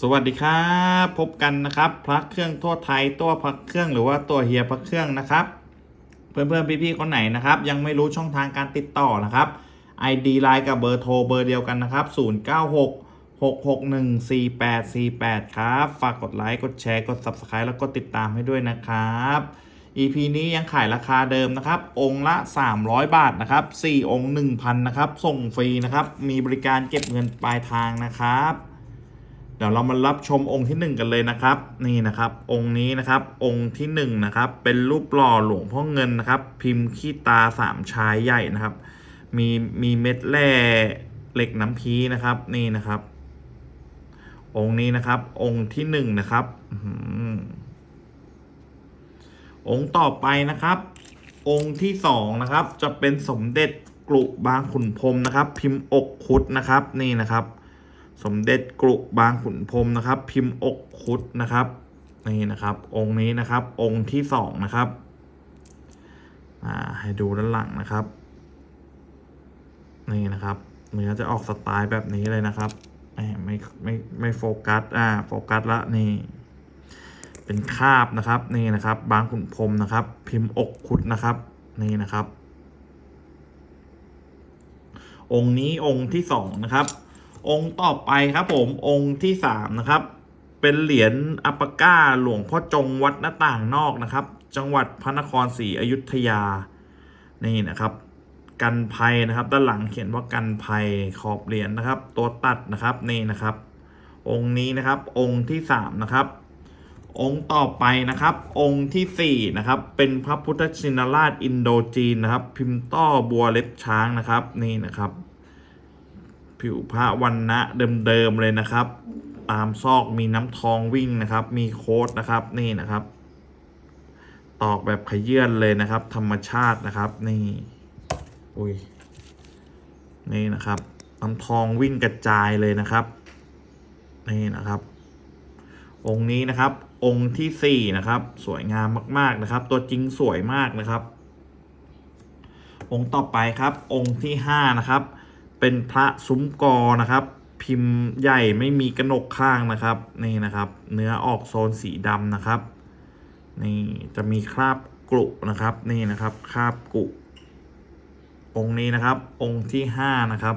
สวัสดีครับพบกันนะครับพระเครื่องทั่วไทยตัวพระเครื่องหรือว่าตัวเฮียพระเครื่องนะครับ เพื่อนๆพี่ๆคนไหนนะครับ ยังไม่รู้ช่องทางการติดต่อนะครับ ID ไลน์กับเบอร์โทรเบอร์เดียวกันนะครับ 096 661 4848 ครับ ฝากกดไลค์ กดแชร์ กด Subscribe แล้วก็ติดตามให้ด้วยนะครับ EP นี้ยังขายราคาเดิมนะครับ องค์ละ 300 บาทนะครับ 4 องค์ 1,000 นะครับ ส่งฟรีนะครับ มีบริการเก็บเงินปลายทางนะครับ เดี๋ยวเรามารับชมองค์ที่ 1 กันเลยนะครับ นี่นะครับ องค์นี้นะครับ องค์ที่1นะครับ เป็นรูปหล่อหลวงพ่อเงินนะครับ พิมพ์ขี้ตาสามชายใหญ่นะครับ มีมีเม็ดแร่เหล็กน้ำพีนะครับ นี่นะครับ องค์นี้นะครับ องค์ที่ 1 นะครับองค์ต่อไปนะครับ องค์ที่2นะครับ จะเป็นสมเด็จกรุบางขุนพรมนะครับ พิมพ์อกคุดนะครับ นี่นะครับ สมเด็จกรุบางขุนพรมนะครับ พิมพ์อกคุดนะครับนี่นะครับ องค์นี้นะครับ องค์ที่สองนะครับอ่าให้ดูด้านหลังนะครับ นี่นะครับเนื้อจะออกสไตล์แบบนี้เลยนะครับไม่ไม่ไม่โฟกัสอ่าโฟกัสละนี่ เป็นคาบนะครับนี่นะครับ บางขุนพรมนะครับ พิมพ์อกคุดนะครับ นี่นะครับ องค์นี้องค์ที่สองนะครับ องค์ต่อไปครับผมองค์ที่สามนะครับ เป็นเหรียญอัปปาก้าหลวงพ่อจงวัดหน้าต่างนอกนะครับ จังหวัดพระนครศรีอยุธยานี่นะครับ กันภัยนะครับด้านหลังเขียนว่ากันภัยขอบเหรียญนะครับ ตัวตัดนะครับนี่นะครับ องค์นี้นะครับองค์ที่สามนะครับองค์ต่อไปนะครับ องค์ที่สี่นะครับ เป็นพระพุทธชินราชอินโดจีนนะครับ พิมพ์ต้อบัวเล็บช้างนะครับนี่นะครับ ผิวพระวันนะเดิมๆเลยนะครับ ตามซอกมีน้ำทองวิ่งนะครับ มีโค้ดนะครับนี่นะครับ ตอกแบบขยื่นเลยนะครับ ธรรมชาตินะครับ นี่อุ้ยนี่นะครับน้ำทองวิ่งกระจายเลยนะครับ นี่นะครับ องค์นี้นะครับ องค์ที่สี่นะครับ สวยงามมาก ๆนะครับ ตัวจริงสวยมากนะครับ องค์ต่อไปครับ องค์ที่ห้านะครับ เป็นพระซุ้มกอนะครับ พิมพ์ใหญ่ไม่มีกระหนกข้างนะครับนี่นะครับ เนื้อออกโซนสีดำนะครับนี่จะมีคราบกรุนะครับนี่นะครับคราบกรุองค์นี้นะครับ องค์ที่ห้านะครับ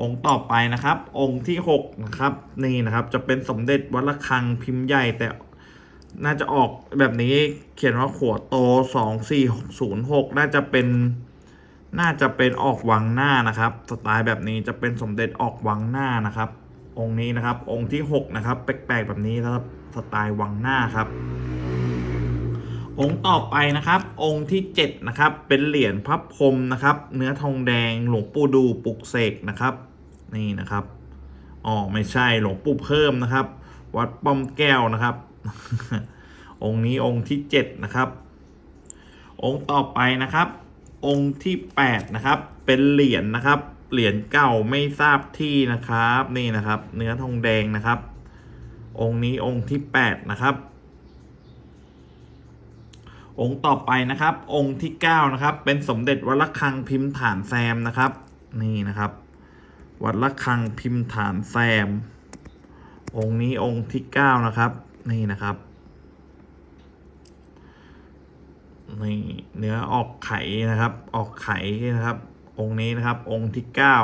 องค์ต่อไปนะครับ องค์ที่หกนะครับนี่นะครับ จะเป็นสมเด็จวัดระฆังพิมพ์ใหญ่แต่น่าจะออกแบบนี้เขียนว่าขวดโตสองสี่ศูนย์หกน่าจะเป็น น่าจะเป็นออกวังหน้านะครับ สไตล์แบบนี้จะเป็นสมเด็จออกวังหน้านะครับ องค์นี้นะครับ องค์ที่หกนะครับ แปลกๆแบบนี้นะครับ สไตล์วังหน้าครับ องค์ต่อไปนะครับ องค์ที่เจ็ดนะครับ เป็นเหรียญพระพรมนะครับ เนื้อทองแดง หลวงปู่ดูปลุกเสกนะครับ นี่นะครับ อ๋อ ไม่ใช่ หลวงปู่เพิ่มนะครับ วัดป้อมแก้วนะครับ องค์นี้องค์ที่เจ็ดนะครับ องค์ต่อไปนะครับ องค์ที่แปดนะครับ เป็นเหรียญนะครับ เหรียญเก่าไม่ทราบที่นะครับ นี่นะครับ เนื้อทองแดงนะครับ องค์นี้องค์ที่แปดนะครับ องค์ต่อไปนะครับ องค์ที่เก้านะครับ เป็นสมเด็จวัดระฆังพิมพ์ฐานแซมนะครับ นี่นะครับ วัดระฆังพิมพ์ฐานแซม องค์นี้องค์ที่เก้านะครับ นี่นะครับ นี่เนื้อออกไข่นะครับ ออกไข่นะครับ องค์นี้นะครับ องค์ที่เก้า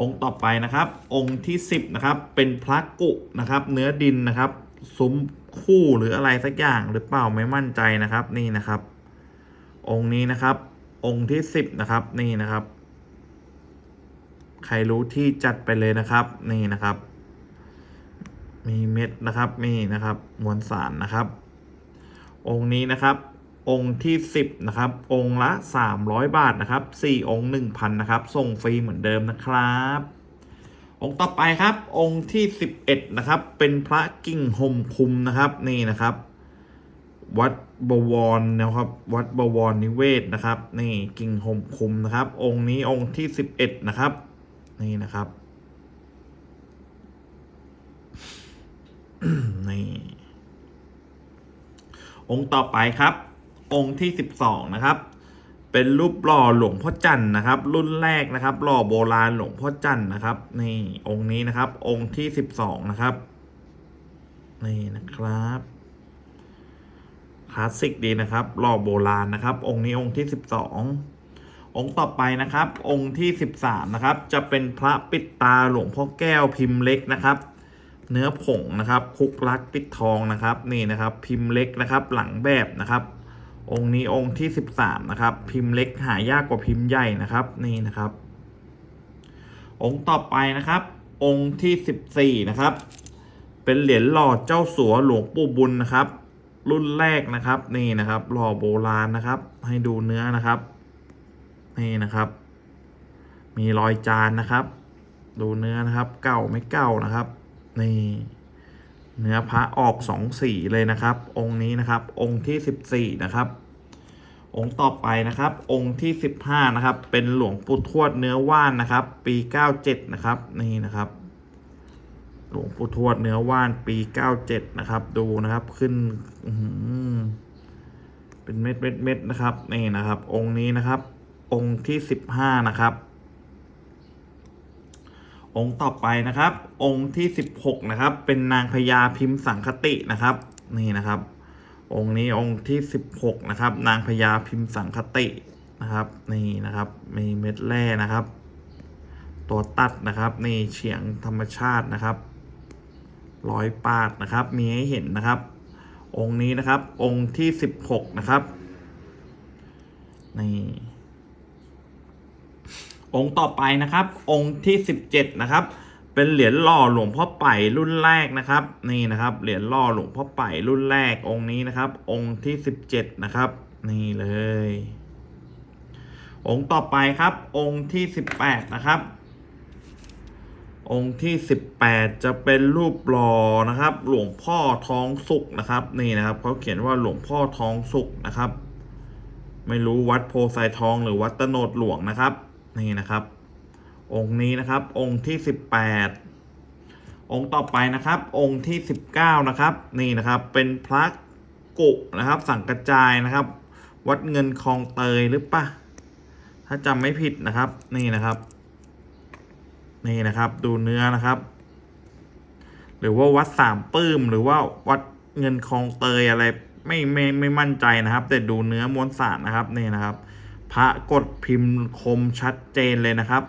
องค์ต่อไปนะครับ องค์ที่สิบนะครับ เป็นพระกุนะครับ เนื้อดินนะครับ ซุ้มคู่หรืออะไรสักอย่างหรือเปล่าไม่มั่นใจนะครับนี่นะครับ องค์นี้นะครับ องค์ที่สิบนะครับ นี่นะครับ ใครรู้ที่จัดไปเลยนะครับ นี่นะครับ มีเม็ดนะครับนี่นะครับ มวลสารนะครับองค์นี้นะครับ องค์ที่ 10 นะครับ องค์ละ 300 บาทนะครับ 4 องค์ 1,000 นะครับ ส่งฟรีเหมือนเดิมนะครับ องค์ต่อไปครับ องค์ที่ 11 นะครับ เป็นพระกิ่งห่มคุมนะครับ นี่นะครับ วัดบวรนะครับ วัดบวรนิเวศนะครับ นี่กิ่งห่มคุมนะครับ องค์นี้องค์ที่ 11 นะครับ นี่นะครับนี่องค์ต่อไปครับ องค์ที่ 12 นะครับ เป็นรูปหล่อหลวงพ่อจันทร์นะครับ รุ่นแรกนะครับ หล่อโบราณหลวงพ่อจันทร์นะครับนี่องค์นี้นะครับ องค์ที่สิบสองนะครับนี่นะครับคลาสสิกดีนะครับ หล่อโบราณนะครับ องค์นี้องค์ที่สิบสององค์ต่อไปนะครับ องค์ที่สิบสามนะครับ จะเป็นพระปิดตาหลวงพ่อแก้วพิมพ์เล็กนะครับ เนื้อผงนะครับ คุกลักปิดทองนะครับ นี่นะครับ พิมพ์เล็กนะครับ หลังแบบนะครับ องค์นี้องค์ที่สิบสามนะครับ พิมพ์เล็กหายากกว่าพิมพ์ใหญ่นะครับ นี่นะครับ องค์ต่อไปนะครับ องค์ที่สิบสี่นะครับ เป็นเหรียญหล่อเจ้าสัวหลวงปู่บุญนะครับ รุ่นแรกนะครับ นี่นะครับ หล่อโบราณนะครับ ให้ดูเนื้อนะครับ นี่นะครับ มีรอยจานนะครับ ดูเนื้อนะครับ เก่าไม่เก่านะครับ นี่ เนื้อพระออกสองสีเลยนะครับ องค์นี้นะครับ องค์ที่สิบสี่นะครับ องค์ต่อไปนะครับ องค์ที่สิบห้านะครับ เป็นหลวงปู่ทวดเนื้อว่านนะครับ ปีเก้าเจ็ดนะครับนี่นะครับ หลวงปู่ทวดเนื้อว่านปีเก้าเจ็ดนะครับ ดูนะครับขึ้นเป็นเม็ดเม็ดเม็ดนะครับนี่นะครับ องค์นี้นะครับ องค์ที่สิบห้านะครับ องค์ต่อไปนะครับ องค์ที่สิบหกนะครับ เป็นนางพญาพิมพ์สังคตินะครับ นี่นะครับ องค์นี้องค์ที่สิบหกนะครับ นางพญาพิมพ์สังคตินะครับ นี่นะครับมีเม็ดแร่นะครับ ตัวตัดนะครับ นี่เฉียงธรรมชาตินะครับร้อยปาดนะครับ มีให้เห็นนะครับ องค์นี้นะครับ องค์ที่สิบหกนะครับนี่ องค์ต่อไปนะครับ องค์ที่สิบเจ็ดนะครับ เป็นเหรียญหล่อหลวงพ่อไป่รุ่นแรกนะครับ นี่นะครับ เหรียญหล่อหลวงพ่อไป่รุ่นแรกองค์นี้นะครับ องค์ที่สิบเจ็ดนะครับ นี่เลย องค์ต่อไปครับ องค์ที่สิบแปดนะครับ องค์ที่สิบแปดจะเป็นรูปหล่อนะครับ หลวงพ่อทองสุกนะครับ นี่นะครับเขาเขียนว่าหลวงพ่อทองสุกนะครับ ไม่รู้วัดโพไซทองหรือวัดตะโนดหลวงนะครับ นี่นะครับ องค์นี้นะครับ องค์ที่สิบแปดองค์ต่อไปนะครับ องค์ที่สิบเก้านะครับ นี่นะครับ เป็นพระกุนะครับ สังกระจายนะครับ วัดเงินคลองเตยหรือปะถ้าจำไม่ผิดนะครับ นี่นะครับ นี่นะครับ ดูเนื้อนะครับ หรือว่าวัดสามปื้ม หรือว่าวัดเงินคลองเตยอะไรไม่ไม่ไม่มั่นใจนะครับ แต่ดูเนื้อมวลสารนะครับนี่นะครับ พระกดพิมพ์คมชัดเจนเลยนะครับ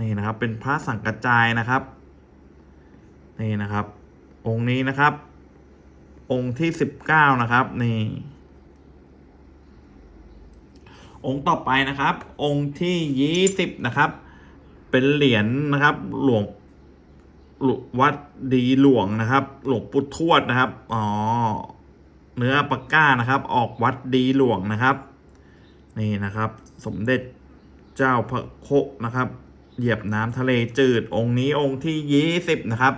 นี่นะครับเป็นพระสังกระจายนะครับ นี่นะครับ องค์นี้นะครับ องค์ที่สิบเก้านะครับนี่องค์ต่อไปนะครับ องค์ที่ยี่สิบนะครับ เป็นเหรียญนะครับหลวงหลวงวัดดีหลวงนะครับ หลวงปู่ทวดนะครับ อ๋อ เนื้อปากก้านะครับ ออกวัดดีหลวงนะครับ นี่นะครับ สมเด็จเจ้าพระโคนะครับ เหยียบน้ำทะเลจืดองค์นี้องค์ที่ยี่สิบนะครับ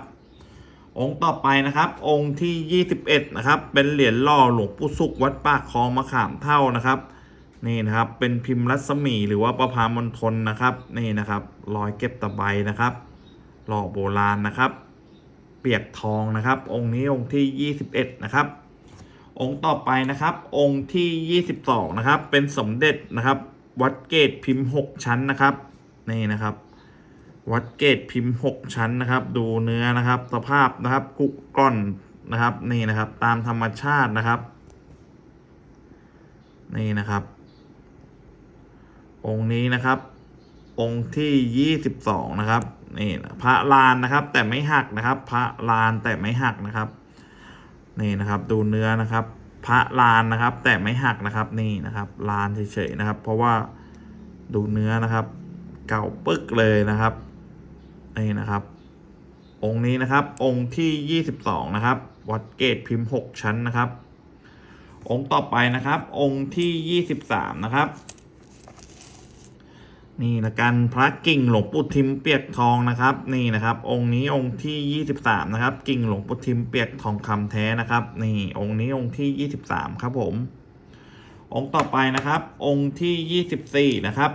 องค์ต่อไปนะครับ องค์ที่ยี่สิบเอ็ดนะครับ เป็นเหรียญหล่อหลวงปู่สุขวัดปากคลองมะขามเท่านะครับนี่นะครับเป็นพิมพ์รัศมีหรือว่าประพามณฑลนะครับนี่นะครับรอยเก็บตะไบนะครับหล่อโบราณนะครับ เปียกทองนะครับ องค์นี้องค์ที่ 21 นะครับ องค์ต่อไปนะครับ องค์ที่ 22 นะครับ เป็นสมเด็จนะครับ วัดเกตพิมพ์ 6 ชั้นนะครับ นี่นะครับ วัดเกตพิมพ์ 6 ชั้นนะครับ ดูเนื้อนะครับ สภาพนะครับกุกก้อนนะครับ นี่นะครับ ตามธรรมชาตินะครับ นี่นะครับ องค์นี้นะครับ องค์ที่ยี่สิบสองนะครับ นี่นะพระลานนะครับ แต่ไม่หักนะครับ พระลานแต่ไม่หักนะครับ นี่นะครับดูเนื้อนะครับ พระลานนะครับ แต่ไม่หักนะครับนี่นะครับลานเฉยๆนะครับ เพราะว่าดูเนื้อนะครับ เก่าปึกเลยนะครับนี่นะครับ องค์นี้นะครับ องค์ที่ยี่สิบสองนะครับ วัดเกตพิมพ์หกชั้นนะครับ องค์ต่อไปนะครับ องค์ที่ยี่สิบสามนะครับ นี่ละกันพระกิ่งหลวงปู่ทิมเปียกทองนะครับ นี่นะครับ องค์นี้องค์ที่ยี่สิบสามนะครับ กิ่งหลวงปู่ทิมเปียกทองคำแท้นะครับ นี่องค์นี้องค์ที่ยี่สิบสามครับผม องค์ต่อไปนะครับ องค์ที่ยี่สิบสี่นะครับ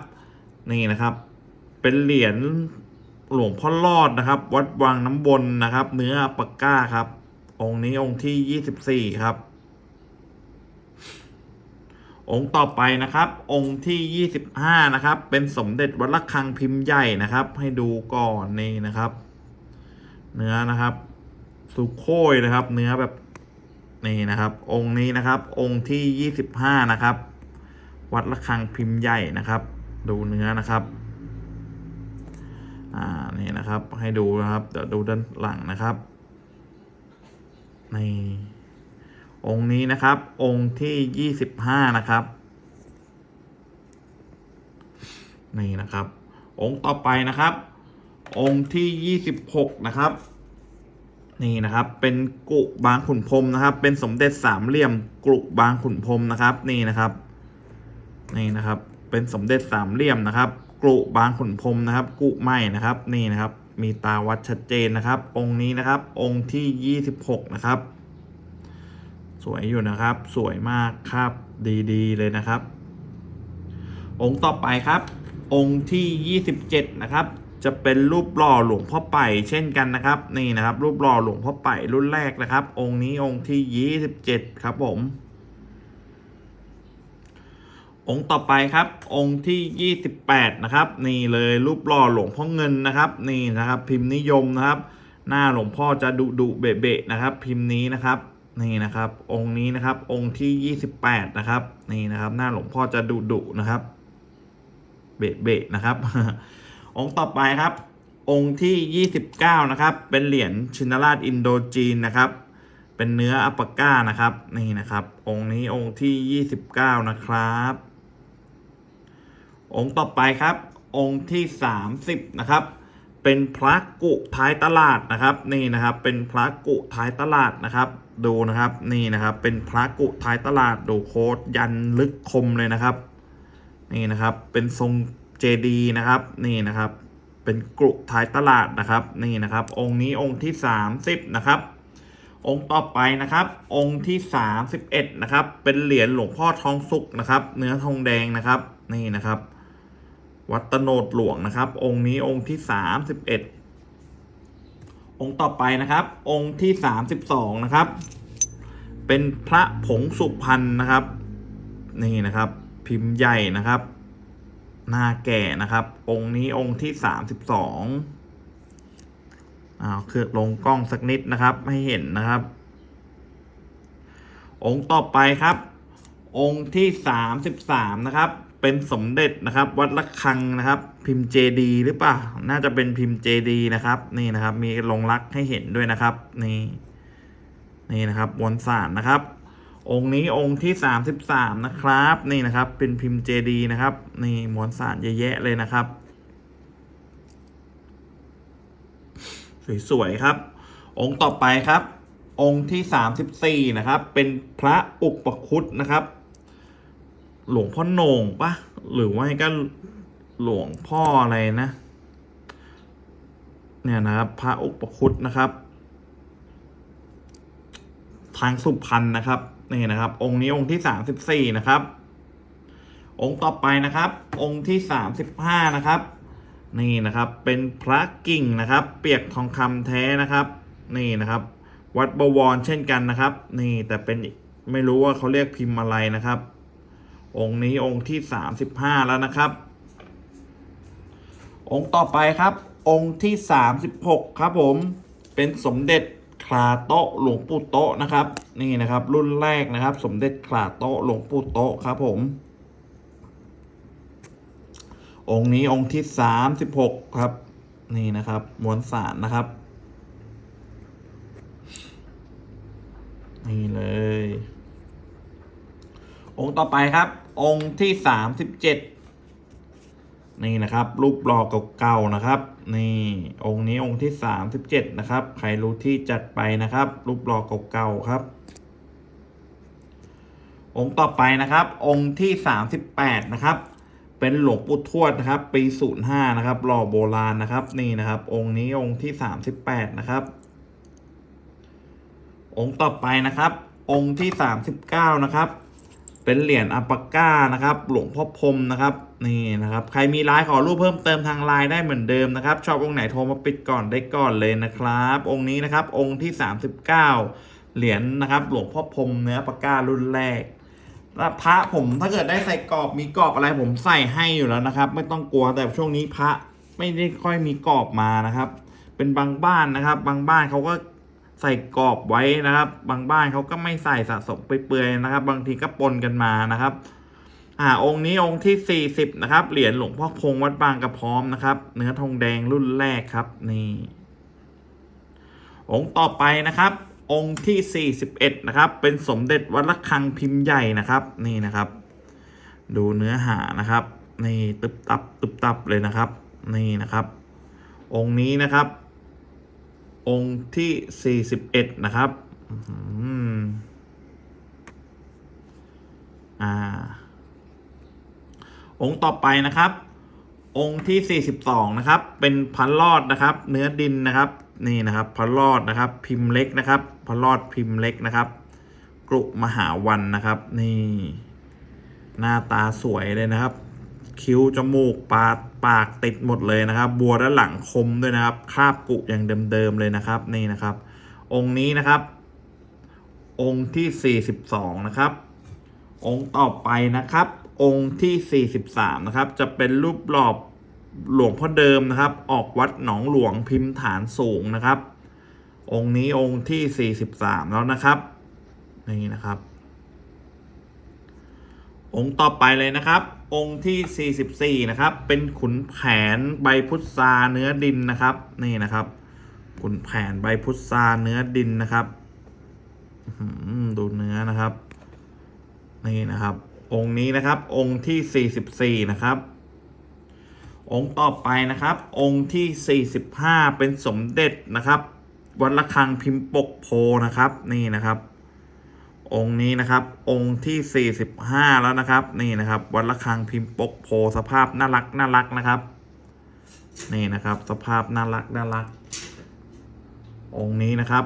นี่นะครับ เป็นเหรียญหลวงพ่อรอดนะครับ วัดวังน้ำบนนะครับ เนื้อปากก้าครับ องค์นี้องค์ที่ยี่สิบสี่ครับ องค์ต่อไปนะครับ องค์ที่ 25 นะครับ เป็นสมเด็จวัดระฆังพิมพ์ใหญ่นะครับ ให้ดูก่อนนี่นะครับ เนื้อนะครับ สุโคยนะครับ เนื้อแบบนี่นะครับ องค์นี้นะครับ องค์ที่ 25 นะครับ วัดระฆังพิมพ์ใหญ่นะครับ ดูเนื้อนะครับอ่านี่นะครับ ให้ดูนะครับเดี๋ยวดูด้านหลังนะครับนี่ องค์นี้นะครับ องค์ที่ยี่สิบห้านะครับ นี่นะครับ องค์ต่อไปนะครับ องค์ที่ยี่สิบหกนะครับ นี่นะครับ เป็นกุบางขุนพรมนะครับ เป็นสมเด็จสามเหลี่ยมกุบางขุนพรมนะครับ นี่นะครับ นี่นะครับ เป็นสมเด็จสามเหลี่ยมนะครับกรุบางขุนพรมนะครับ กุไม้นะครับ นี่นะครับ มีตาวัดชัดเจนนะครับ องค์นี้นะครับ องค์ที่ยี่สิบหกนะครับ สวยอยู่นะครับ สวยมากครับดีๆ เลยนะครับ องค์ต่อไปครับ องค์ที่ 27 นะครับ จะเป็นรูปหล่อหลวงพ่อไป่เช่นกันนะครับ นี่นะครับ รูปหล่อหลวงพ่อไป่รุ่นแรกนะครับ องค์นี้องค์ที่ 27 ครับผม องค์ต่อไปครับ องค์ที่ 28 นะครับ นี่เลยรูปหล่อหลวงพ่อเงินนะครับ นี่นะครับ พิมพ์นิยมนะครับ หน้าหลวงพ่อจะดุดุเบะเบะนะครับ พิมพ์นี้นะครับ นี่นะครับ องค์นี้นะครับ องค์ที่ 28 นะครับ นี่นะครับ หน้าหลวงพ่อจะดุดุนะครับ เบะเบะนะครับ องค์ต่อไปครับ องค์ที่ 29 นะครับ เป็นเหรียญชินราชอินโดจีนนะครับ เป็นเนื้ออัปปาก้านะครับ นี่นะครับ องค์นี้องค์ที่ 29 นะครับ องค์ต่อไปครับ องค์ที่ 30 นะครับเป็นพระกุท้ายตลาดนะครับ นี่นะครับ เป็นพระกุท้ายตลาดนะครับ ดูนะครับนี่นะครับ เป็นพระกุท้ายตลาดดูโค้ดยันลึกคมเลยนะครับ นี่นะครับเป็นทรงเจดีนะครับ นี่นะครับ เป็นกรุท้ายตลาดนะครับ นี่นะครับ องค์นี้องค์ที่30นะครับ องค์ต่อไปนะครับ องค์ที่31นะครับ เป็นเหรียญหลวงพ่อทองสุกนะครับ เนื้อทองแดงนะครับ นี่นะครับ วัดตโนดหลวงนะครับ องค์นี้องค์ที่31อ องค์ต่อไปนะครับ องค์ที่32นะครับ เป็นพระผงสุพรรณนะครับ นี่นะครับ พิมพ์ใหญ่นะครับ หน้าแก่นะครับ องค์นี้องค์ที่32อ้าวคือลงกล้องสักนิดนะครับ ให้เห็นนะครับ องค์ต่อไปครับ องค์ที่33นะครับ เป็นสมเด็จนะครับ วัดระฆังนะครับ พิมพ์เจดีหรือเปล่า น่าจะเป็นพิมพ์เจดีนะครับ นี่นะครับ มีลงรักให้เห็นด้วยนะครับ นี่นี่นะครับมวลสารนะครับ องค์นี้องค์ที่ 33 นะครับ นี่นะครับ เป็นพิมพ์เจดีนะครับ นี่มวลสารเยอะแยะเลยนะครับ สวยๆครับ องค์ต่อไปครับ องค์ที่ 34 นะครับ เป็นพระอุปคุตนะครับ หลวงพ่อโหน่งปะหรือว่าก็หลวงพ่ออะไรนะ เนี่ยนะครับ พระอุปคุตนะครับ ทางสุพรรณนะครับนี่นะครับ องค์นี้องค์ที่34นะครับ องค์ต่อไปนะครับ องค์ที่35นะครับ นี่นะครับ เป็นพระกิ่งนะครับ เปียกทองคำแท้นะครับ นี่นะครับ วัดบวรเช่นกันนะครับ นี่แต่เป็นไม่รู้ว่าเขาเรียกพิมพ์อะไรนะครับ องค์นี้องค์ที่ 35 แล้วนะครับ องค์ต่อไปครับ องค์ที่ 36 ครับผมเป็นสมเด็จคลาโตหลวงปู่โตนะครับ นี่นะครับ รุ่นแรกนะครับ สมเด็จคลาโตหลวงปู่โตครับผม องค์นี้องค์ที่ 36 ครับ นี่นะครับมวลสารนะครับนี่เลย องค์ต่อไปครับ องค์ที่ 37 นี่นะครับ รูปหล่อเก่าๆนะครับ นี่องค์นี้องค์ที่ 37 นะครับ ใครรู้ที่จัดไปนะครับ รูปหล่อเก่าๆครับ องค์ต่อไปนะครับ องค์ที่ 38 นะครับ เป็นหลวงปู่ทวดนะครับ ปี 05 นะครับ หล่อโบราณนะครับ นี่นะครับ องค์นี้องค์ที่ 38 นะครับ องค์ต่อไปนะครับ องค์ที่ 39 นะครับ เป็นเหรียญอัปปาก้านะครับหลวงพ่อพรมนะครับนี่นะครับใครมีไลน์ขอรูปเพิ่มเติมทางไลน์ได้เหมือนเดิมนะครับ ชอบองค์ไหนโทรมาปิดก่อนได้ก่อนเลยนะครับ องค์นี้นะครับองค์ที่ 39 เหรียญนะครับหลวงพ่อพรมเนื้อปาก้ารุ่นแรกพระผมถ้าเกิดได้ใส่กรอบมีกรอบอะไรผมใส่ให้อยู่แล้วนะครับ ไม่ต้องกลัวแต่ช่วงนี้พระไม่ได้ค่อยมีกรอบมานะครับ เป็นบางบ้านนะครับ บางบ้านเขาก็ ใส่กรอบไว้นะครับ บางบ้านเขาก็ไม่ใส่สะสมไปเปื่อยๆนะครับ บางทีก็ปนกันมานะครับ อ่าองค์นี้องค์ที่ 40 นะครับ เหรียญหลวงพ่อคงวัดบางกระพร้อมนะครับ เนื้อทองแดงรุ่นแรกครับนี่องค์ต่อไปนะครับ องค์ที่ 41 นะครับ เป็นสมเด็จวัดระฆังพิมพ์ใหญ่นะครับ นี่นะครับ ดูเนื้อหานะครับ นี่ตึบตับตึบตับเลยนะครับ นี่นะครับ องค์นี้นะครับ องค์ที่ 41 นะครับอ่า องค์ต่อไปนะครับ องค์ที่ 42 นะครับ เป็นพันลอดนะครับ เนื้อดินนะครับ นี่นะครับพันลอดนะครับ พิมพ์เล็กนะครับพันลอดพิมพ์เล็กนะครับ กรุมหาวันนะครับ นี่ หน้าตาสวยเลยนะครับ คิ้ว จมูก ปากปากติดหมดเลยนะครับ บัวด้านหลังคมด้วยนะครับคาบกุอย่างเดิมๆเลยนะครับนี่นะครับ องค์นี้นะครับ องค์ที่ 42 นะครับ องค์ต่อไปนะครับ องค์ที่ 43 นะครับ จะเป็นรูปหลอบหลวงพ่อเดิมนะครับ ออกวัดหนองหลวงพิมพ์ฐานสูงนะครับ องค์นี้องค์ที่ 43 แล้วนะครับนี่นะครับ องค์ต่อไปเลยนะครับ องค์ที่ 44 นะครับ เป็นขุนแผนใบพุทราเนื้อดินนะครับ นี่นะครับ ขุนแผนใบพุทราเนื้อดินนะครับดูเนื้อนะครับ นี่นะครับ องค์นี้นะครับ องค์ที่ 44 นะครับ องค์ต่อไปนะครับ องค์ที่ 45 เป็นสมเด็จนะครับ วัดระฆังพิมพ์ปกโพนะครับ นี่นะครับ องค์นี้นะครับ องค์ที่ 45 แล้วนะครับ นี่นะครับ วัดระฆังพิมพ์ปกโพสภาพน่ารักน่ารักนะครับ นี่นะครับ สภาพน่ารักน่ารัก องค์นี้นะครับ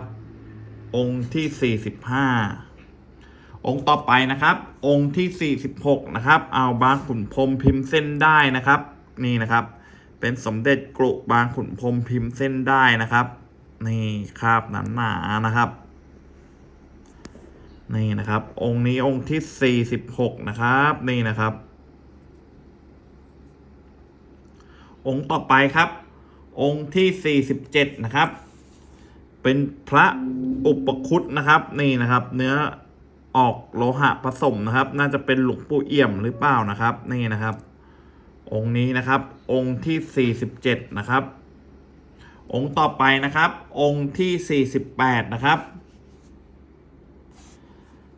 องค์ที่ 45 องค์ต่อไปนะครับ องค์ที่ 46 นะครับเอาบางขุนพรมพิมพ์เส้นได้นะครับ นี่นะครับ เป็นสมเด็จกรุบางขุนพรมพิมพ์เส้นได้นะครับ นี่คราบหนาหนาๆนะครับ นี่นะครับ องค์นี้องค์ที่46นะครับ นี่นะครับ องค์ต่อไปครับ องค์ที่47นะครับ เป็นพระอุปคุตนะครับ นี่นะครับ เนื้อออกโลหะผสมนะครับ น่าจะเป็นหลวงปู่เอี่ยมหรือเปล่านะครับ นี่นะครับ องค์นี้นะครับ องค์ที่47นะครับ องค์ต่อไปนะครับ องค์ที่48นะครับ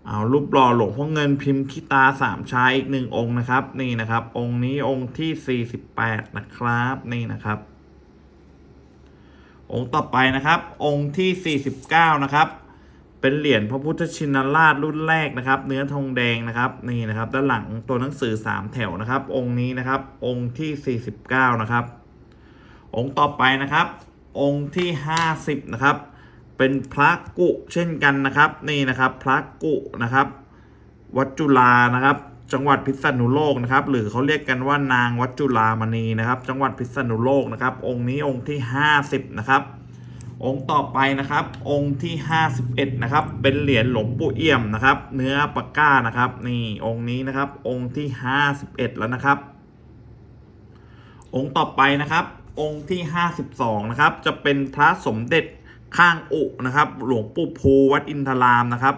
เอารูปหล่อหลวงพ่อเงินพิมพ์คิตาสามชายอีกหนึ่งองค์นะครับ นี่นะครับ องค์นี้องค์ที่48นะครับ นี่นะครับ องค์ต่อไปนะครับ องค์ที่49นะครับ เป็นเหรียญพระพุทธชินราชรุ่นแรกนะครับ เนื้อทองแดงนะครับนี่นะครับ ด้านหลังตัวหนังสือ3แถวนะครับ องค์นี้นะครับ องค์ที่49นะครับ องค์ต่อไปนะครับ องค์ที่50นะครับ เป็นพระกุเช่นกันนะครับนี่นะครับพระกุนะครับ วัดจุฬานะครับ จังหวัดพิษณุโลกนะครับ หรือเขาเรียกกันว่านางวัดจุฬามณีนะครับ จังหวัดพิษณุโลกนะครับ องค์นี้องค์ที่ 50 นะครับ องค์ต่อไปนะครับ องค์ที่ 51 นะครับ เป็นเหรียญหลวงปู่เอี่ยมนะครับ เนื้อปากก้านะครับ นี่องค์นี้นะครับ องค์ที่ 51 แล้วนะครับ องค์ต่อไปนะครับ องค์ที่ 52 นะครับ จะเป็นพระสมเด็จ ข้างอุนะครับ หลวงปู่ภูวัดอินทรามนะครับ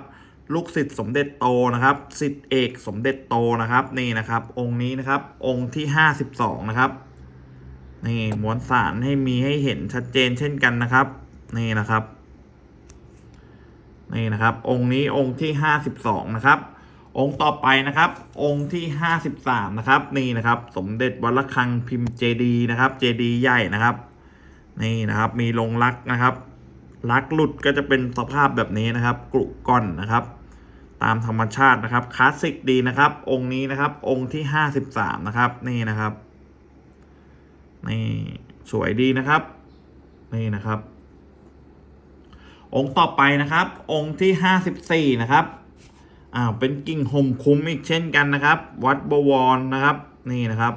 ลูกศิษย์สมเด็จโตนะครับศิษย์เอกสมเด็จโตนะครับนี่นะครับ องค์นี้นะครับ องค์ที่52นะครับนี่มวลสารให้มีให้เห็นชัดเจนเช่นกันนะครับ นี่นะครับนี่นะครับ องค์นี้องค์ที่52นะครับ องค์ต่อไปนะครับ องค์ที่53นะครับ นี่นะครับ สมเด็จวัดระฆังพิมพ์เจดีนะครับ เจดีใหญ่นะครับ นี่นะครับ มีลงรักนะครับ รักหลุดก็จะเป็นสภาพแบบนี้นะครับกรุก้อนนะครับ ตามธรรมชาตินะครับคลาสสิกดีนะครับ องค์นี้นะครับ องค์ที่53นะครับ นี่นะครับนี่สวยดีนะครับ นี่นะครับ องค์ต่อไปนะครับ องค์ที่54นะครับอ้าวเป็นกิ่งห่มคุ้มอีกเช่นกันนะครับ วัดบวรนะครับ นี่นะครับ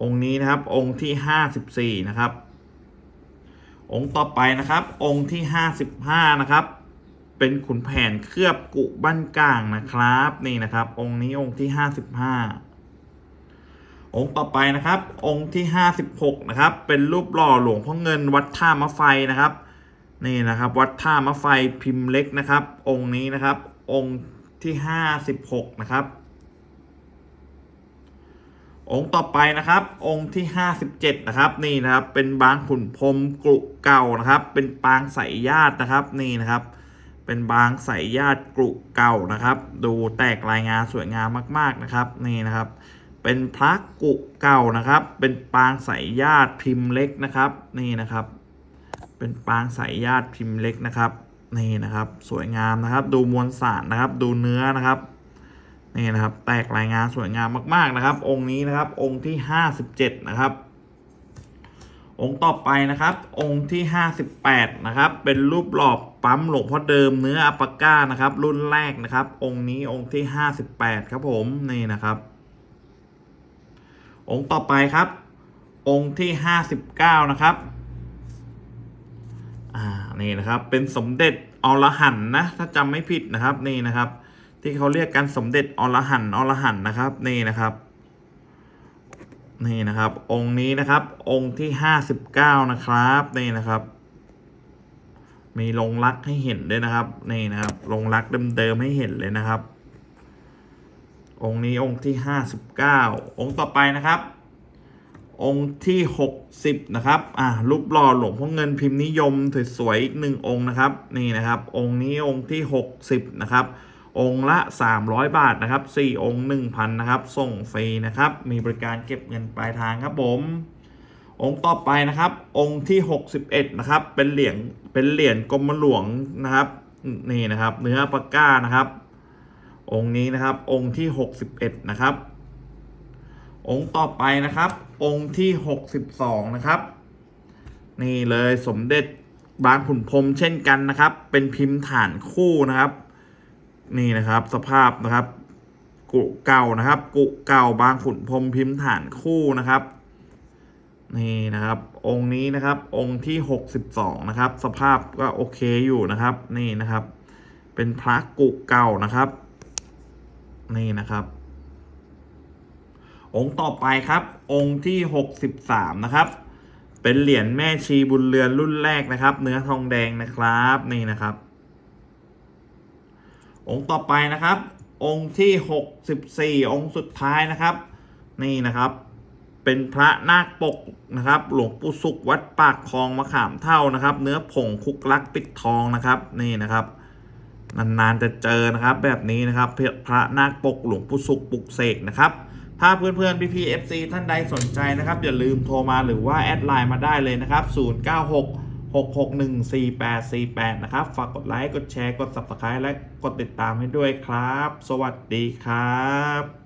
องค์นี้นะครับ องค์ที่54นะครับ องค์ต่อไปนะครับ องค์ที่ 55 นะครับ เป็นขุนแผนเคลือบกุบ้านกลางนะครับ นี่นะครับ องค์นี้องค์ที่ห้าสิบห้าองค์ต่อไปนะครับ องค์ที่ห้าสิบหกนะครับ เป็นรูปหล่อหลวงพ่อเงินวัดท่ามะไฟนะครับ นี่นะครับ วัดท่ามะไฟพิมพ์เล็กนะครับ องค์นี้นะครับ องค์ที่ห้าสิบหกนะครับ องค์ต่อไปนะครับ องค์ที่ห้าสิบเจ็ดนะครับ นี่นะครับ เป็นบางขุนพรมกรุเก่านะครับ เป็นปางสายญาตินะครับ นี่นะครับ เป็นบางสายญาติกรุเก่านะครับ ดูแตกลายงานสวยงามมาก ๆนะครับ นี่นะครับ เป็นพระกุเก่านะครับ เป็นปางสายญาติพิมพ์เล็กนะครับ นี่นะครับ เป็นปางสายญาติพิมพ์เล็กนะครับ นี่นะครับ สวยงามนะครับ ดูมวลสารนะครับ ดูเนื้อนะครับ นี่นะครับ แตกลายงานสวยงามมาก ๆนะครับ องค์นี้นะครับ องค์ที่ห้าสิบเจ็ดนะครับ องค์ต่อไปนะครับ องค์ที่ห้าสิบแปดนะครับ เป็นรูปหล่อปั๊มหลวงพ่อเดิมเนื้ออัปาก้านะครับ รุ่นแรกนะครับ องค์นี้องค์ที่ห้าสิบแปดครับผมนี่นะครับ องค์ต่อไปครับ องค์ที่ห้าสิบเก้านะครับอ่านี่นะครับ เป็นสมเด็จอรหันนะถ้าจำไม่ผิดนะครับนี่นะครับ ที่เขาเรียกกันสมเด็จอรหันอรหันนะครับ นี่นะครับ นี่นะครับ องค์นี้นะครับ องค์ที่ห้าสิบเก้านะครับ นี่นะครับ มีลงรักให้เห็นด้วยนะครับ นี่นะครับลงรักเดิมๆให้เห็นเลยนะครับ องค์นี้องค์ที่ห้าสิบเก้าองค์ต่อไปนะครับองค์ที่หกสิบนะครับ อ่ารูปหล่อหลวงพ่อเงินพิมพ์นิยมสวยๆอีกหนึ่งองค์นะครับ นี่นะครับ องค์นี้องค์ที่หกสิบนะครับ องค์ละ 300 บาทนะครับ4องค์1,000นะครับ ส่งฟรีนะครับ มีบริการเก็บเงินปลายทางครับผม องค์ต่อไปนะครับ องค์ที่ 61 นะครับ เป็นเหรียญเป็นเหรียญกรมหลวงนะครับนี่นะครับ เนื้อปากก้านะครับ องค์นี้นะครับ องค์ที่ 61 นะครับ องค์ต่อไปนะครับ องค์ที่ 62 นะครับ นี่เลยสมเด็จบางขุนพรมเช่นกันนะครับ เป็นพิมพ์ฐานคู่นะครับ นี่นะครับ สภาพนะครับ กุเก่านะครับ กุเก่าบางขุนพรมพิมพ์ฐานคู่นะครับ นี่นะครับ องค์นี้นะครับ องค์ที่หกสิบสองนะครับ สภาพก็โอเคอยู่นะครับ นี่นะครับ เป็นพระกุเก่านะครับ นี่นะครับ องค์ต่อไปครับ องค์ที่หกสิบสามนะครับเป็นเหรียญแม่ชีบุญเรือนรุ่นแรกนะครับ เนื้อทองแดงนะครับ นี่นะครับ องค์ต่อไปนะครับ องค์ที่หกสิบสี่องค์สุดท้ายนะครับ นี่นะครับ เป็นพระนาคปกนะครับ หลวงปู่สุขวัดปากคลองมะขามเท่านะครับ เนื้อผงคุกลักปิดทองนะครับ นี่นะครับนานๆจะเจอนะครับ แบบนี้นะครับพระนาคปกหลวงปู่สุขปุกเสกนะครับถ้าเพื่อนๆ พี่ๆ FC ท่านใดสนใจนะครับ อย่าลืมโทรมาหรือว่าแอดไลน์มาได้เลยนะครับ 096 6614848 นะครับ ฝากกดไลค์ กดแชร์ กด Subscribe และกดติดตามให้ด้วยครับ สวัสดีครับ